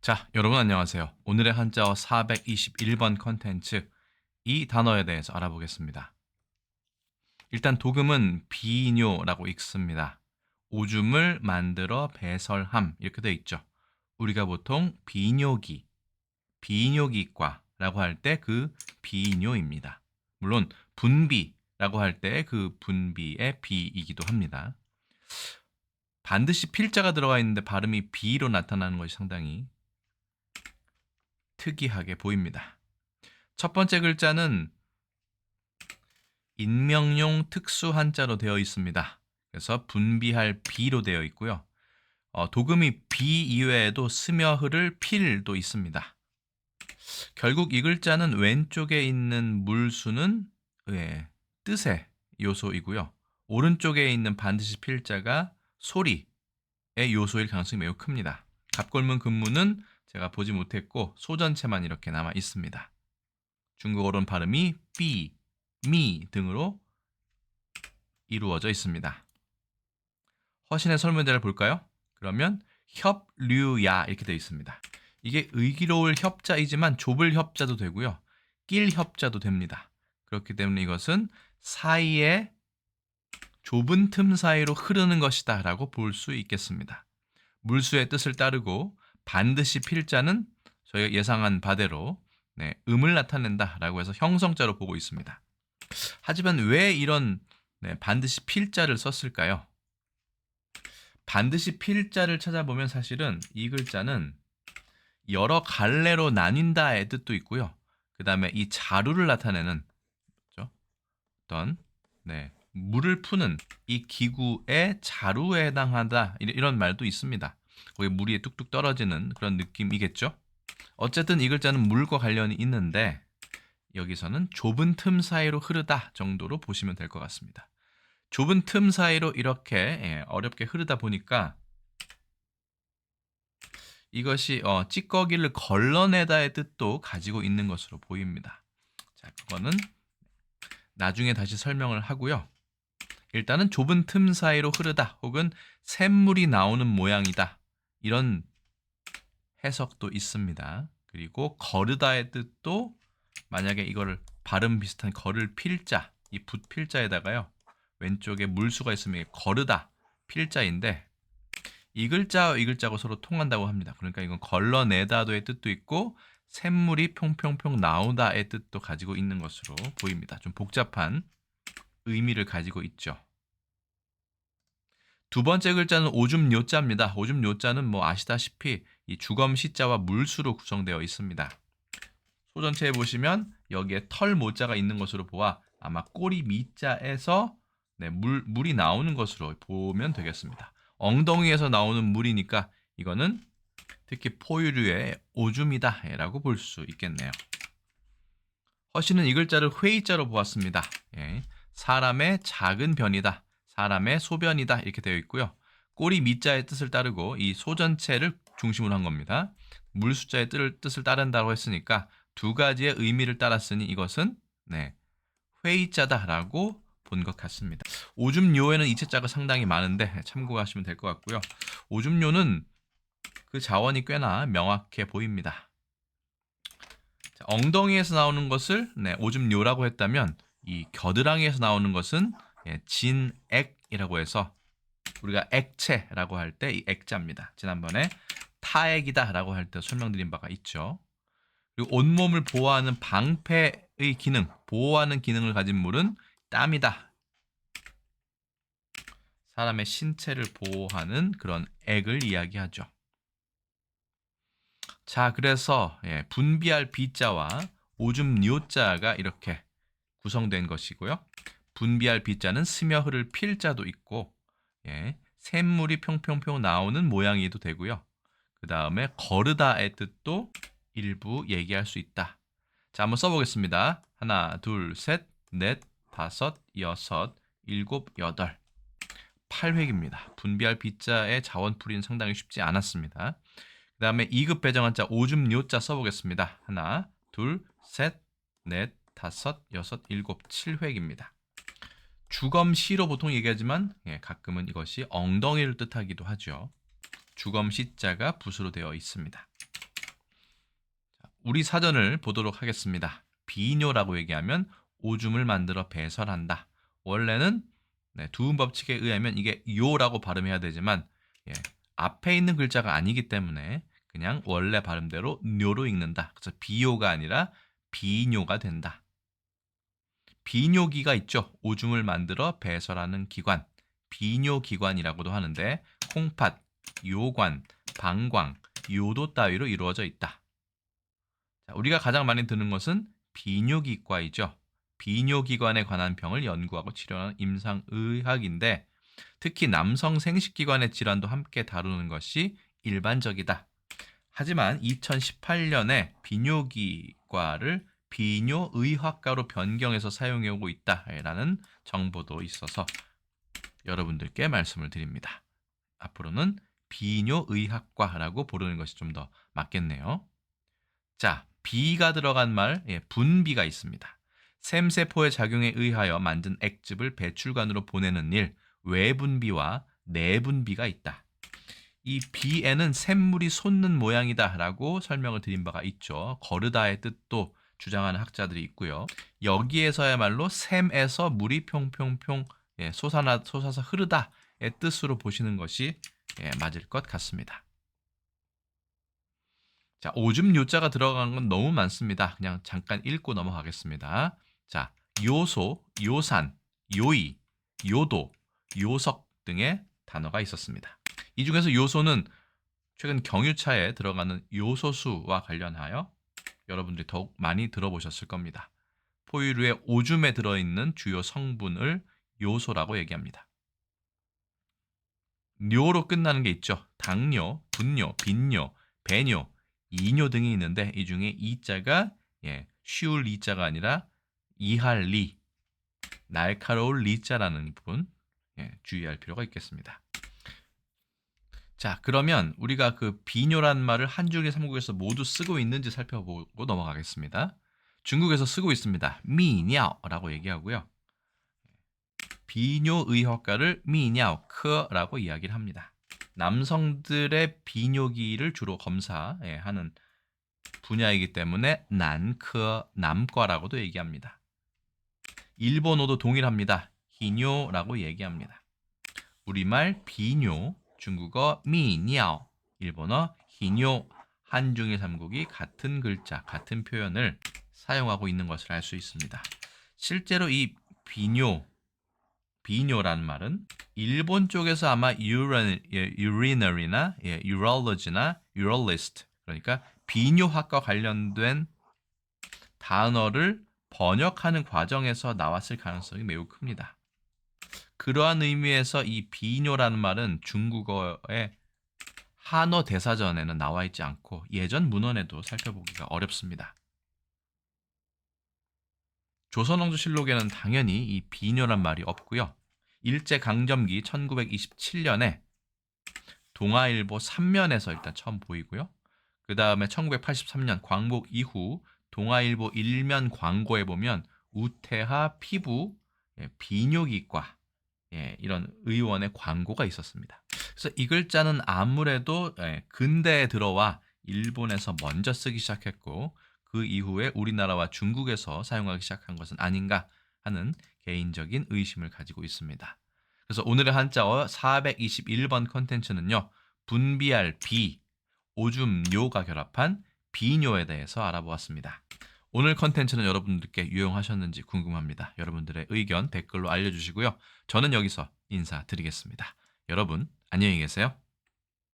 자, 여러분 안녕하세요. 오늘의 한자어 421번 컨텐츠 이 단어에 대해서 알아보겠습니다. 일단 도금은 비뇨라고 읽습니다. 오줌을 만들어 배설함 이렇게 되어 있죠. 우리가 보통 비뇨기, 비뇨기과라고 할 때 그 비뇨입니다. 물론 분비라고 할 때 그 분비의 비이기도 합니다. 반드시 필자가 들어가 있는데 발음이 비로 나타나는 것이 상당히 특이하게 보입니다. 첫 번째 글자는 인명용 특수 한자로 되어 있습니다. 그래서 분비할 비로 되어 있고요. 어, 도금이 비 이외에도 스며 흐를 필도 있습니다. 결국 이 글자는 왼쪽에 있는 물수는 예, 뜻의 요소이고요. 오른쪽에 있는 반드시 필자가 소리의 요소일 가능성이 매우 큽니다. 갑골문 근무는 제가 보지 못했고 소전체만 이렇게 남아 있습니다. 중국어로는 발음이 삐, 미 등으로 이루어져 있습니다. 허신의 설문제를 볼까요? 그러면 협류야 이렇게 되어 있습니다. 이게 의기로울 협자이지만 좁을 협자도 되고요. 낄 협자도 됩니다. 그렇기 때문에 이것은 사이에 좁은 틈 사이로 흐르는 것이다 라고 볼 수 있겠습니다. 물수의 뜻을 따르고 반드시 필자는 저희가 예상한 바대로 네, 음을 나타낸다라고 해서 형성자로 보고 있습니다. 하지만 왜 이런 네, 반드시 필자를 썼을까요? 반드시 필자를 찾아보면 사실은 이 글자는 여러 갈래로 나뉜다의 뜻도 있고요. 그 다음에 이 자루를 나타내는 그렇죠? 어떤 네, 물을 푸는 이 기구의 자루에 해당한다 이런 말도 있습니다. 거기 물이 뚝뚝 떨어지는 그런 느낌이겠죠. 어쨌든 이 글자는 물과 관련이 있는데 여기서는 좁은 틈 사이로 흐르다 정도로 보시면 될 것 같습니다. 좁은 틈 사이로 이렇게 예, 어렵게 흐르다 보니까 이것이 어, 찌꺼기를 걸러내다의 뜻도 가지고 있는 것으로 보입니다. 자, 그거는 나중에 다시 설명을 하고요. 일단은 좁은 틈 사이로 흐르다 혹은 샘물이 나오는 모양이다. 이런 해석도 있습니다. 그리고 거르다의 뜻도 만약에 이거를 발음 비슷한 걸을 필자, 이 붓 필자에다가요. 왼쪽에 물수가 있으면 거르다 필자인데 이 글자와 이 글자가 서로 통한다고 합니다. 그러니까 이건 걸러내다도의 뜻도 있고 샘물이 평평평 나오다의 뜻도 가지고 있는 것으로 보입니다. 좀 복잡한 의미를 가지고 있죠. 두 번째 글자는 오줌 요자입니다. 오줌 요자는 뭐 아시다시피 이 주검 시자와 물수로 구성되어 있습니다. 소전체에 보시면 여기에 털 모자가 있는 것으로 보아 아마 꼬리 미자에서 네, 물, 물이 나오는 것으로 보면 되겠습니다. 엉덩이에서 나오는 물이니까 이거는 특히 포유류의 오줌이다 라고 볼 수 있겠네요. 허씨는 이 글자를 회의자로 보았습니다. 예, 사람의 작은 변이다. 사람의 소변이다 이렇게 되어 있고요. 꼬리 미자의 뜻을 따르고 이 소 전체를 중심으로 한 겁니다. 물 숫자의 뜻을 따른다고 했으니까 두 가지의 의미를 따랐으니 이것은 네, 회의자다라고 본 것 같습니다. 오줌요에는 이체자가 상당히 많은데 참고하시면 될 것 같고요. 오줌요는 그 자원이 꽤나 명확해 보입니다. 자, 엉덩이에서 나오는 것을 네, 오줌요라고 했다면 이 겨드랑이에서 나오는 것은 예, 진액이라고 해서 우리가 액체라고 할 때 이 액자입니다. 지난번에 타액이다라고 할 때 설명드린 바가 있죠. 그리고 온몸을 보호하는 방패의 기능, 보호하는 기능을 가진 물은 땀이다. 사람의 신체를 보호하는 그런 액을 이야기하죠. 자, 그래서 예, 분비할 비자와 오줌 요자가 이렇게 구성된 것이고요. 분비할 비자는 스며 흐를 필자도 있고 예, 샘물이 평평평 나오는 모양이도 되고요. 그 다음에 거르다의 뜻도 일부 얘기할 수 있다. 자, 한번 써보겠습니다. 하나, 둘, 셋, 넷, 다섯, 여섯, 일곱, 여덟. 8획입니다. 분비할 비자의 자원풀이는 상당히 쉽지 않았습니다. 그 다음에 2급 배정한 자 오줌 요자 써보겠습니다. 하나, 둘, 셋, 넷, 다섯, 여섯, 일곱, 7획입니다. 주검시로 보통 얘기하지만 예, 가끔은 이것이 엉덩이를 뜻하기도 하죠. 주검시자가 붓으로 되어 있습니다. 우리 사전을 보도록 하겠습니다. 비뇨라고 얘기하면 오줌을 만들어 배설한다. 원래는 네, 두음 법칙에 의하면 이게 요라고 발음해야 되지만 예, 앞에 있는 글자가 아니기 때문에 그냥 원래 발음대로 뇨로 읽는다. 그래서 비요가 아니라 비뇨가 된다. 비뇨기가 있죠. 오줌을 만들어 배설하는 기관. 비뇨기관이라고도 하는데 콩팥, 요관, 방광, 요도 따위로 이루어져 있다. 자, 우리가 가장 많이 듣는 것은 비뇨기과이죠. 비뇨기관에 관한 병을 연구하고 치료하는 임상의학인데 특히 남성 생식기관의 질환도 함께 다루는 것이 일반적이다. 하지만 2018년에 비뇨기과를 비뇨의학과로 변경해서 사용해 오고 있다라는 정보도 있어서 여러분들께 말씀을 드립니다. 앞으로는 비뇨의학과라고 부르는 것이 좀 더 맞겠네요. 자, 비가 들어간 말, 예, 분비가 있습니다. 샘세포의 작용에 의하여 만든 액즙을 배출관으로 보내는 일, 외분비와 내분비가 있다. 이 비에는 샘물이 솟는 모양이다라고 설명을 드린 바가 있죠. 거르다의 뜻도 주장하는 학자들이 있고요. 여기에서야말로 샘에서 물이 평평평 예, 솟아나 솟아서 흐르다의 뜻으로 보시는 것이 예, 맞을 것 같습니다. 자, 오줌 요자가 들어간 건 너무 많습니다. 그냥 잠깐 읽고 넘어가겠습니다. 자, 요소, 요산, 요이, 요도, 요석 등의 단어가 있었습니다. 이 중에서 요소는 최근 경유차에 들어가는 요소수와 관련하여 여러분들이 더욱 많이 들어보셨을 겁니다. 포유류의 오줌에 들어있는 주요 성분을 요소라고 얘기합니다. 뇨로 끝나는 게 있죠. 당뇨, 분뇨, 빈뇨, 배뇨, 이뇨 등이 있는데 이 중에 이자가 예, 쉬울 이자가 아니라 이할 리, 날카로울 리자라는 부분 예, 주의할 필요가 있겠습니다. 자, 그러면 우리가 그 비뇨란 말을 한중일 삼국에서 모두 쓰고 있는지 살펴보고 넘어가겠습니다. 중국에서 쓰고 있습니다. 미냐오라고 얘기하고요. 비뇨의학과를 미냐오크라고 이야기를 합니다. 남성들의 비뇨기를 주로 검사하는 분야이기 때문에 난크 남과라고도 얘기합니다. 일본어도 동일합니다. 희뇨라고 얘기합니다. 우리말 비뇨, 중국어 미냐오, 일본어 희뇨, 한중일 삼국이 같은 글자, 같은 표현을 사용하고 있는 것을 알 수 있습니다. 실제로 이 비뇨, 비뇨라는 말은 일본 쪽에서 아마 urinary, urinary나 예, urology나 urologist 그러니까 비뇨학과 관련된 단어를 번역하는 과정에서 나왔을 가능성이 매우 큽니다. 그러한 의미에서 이 비뇨라는 말은 중국어의 한어 대사전에는 나와 있지 않고 예전 문헌에도 살펴보기가 어렵습니다. 조선왕조실록에는 당연히 이 비뇨란 말이 없고요. 일제 강점기 1927년에 동아일보 3면에서 일단 처음 보이고요. 그 다음에 1983년 광복 이후 동아일보 일면 광고에 보면 우태하 피부 예, 비뇨기과 예, 이런 의원의 광고가 있었습니다. 그래서 이 글자는 아무래도 예, 근대에 들어와 일본에서 먼저 쓰기 시작했고 그 이후에 우리나라와 중국에서 사용하기 시작한 것은 아닌가 하는 개인적인 의심을 가지고 있습니다. 그래서 오늘의 한자어 421번 컨텐츠는요. 분비할 비, 오줌요가 결합한 비뇨에 대해서 알아보았습니다. 오늘 컨텐츠는 여러분들께 유용하셨는지 궁금합니다. 여러분들의 의견 댓글로 알려주시고요. 저는 여기서 인사드리겠습니다. 여러분, 안녕히 계세요.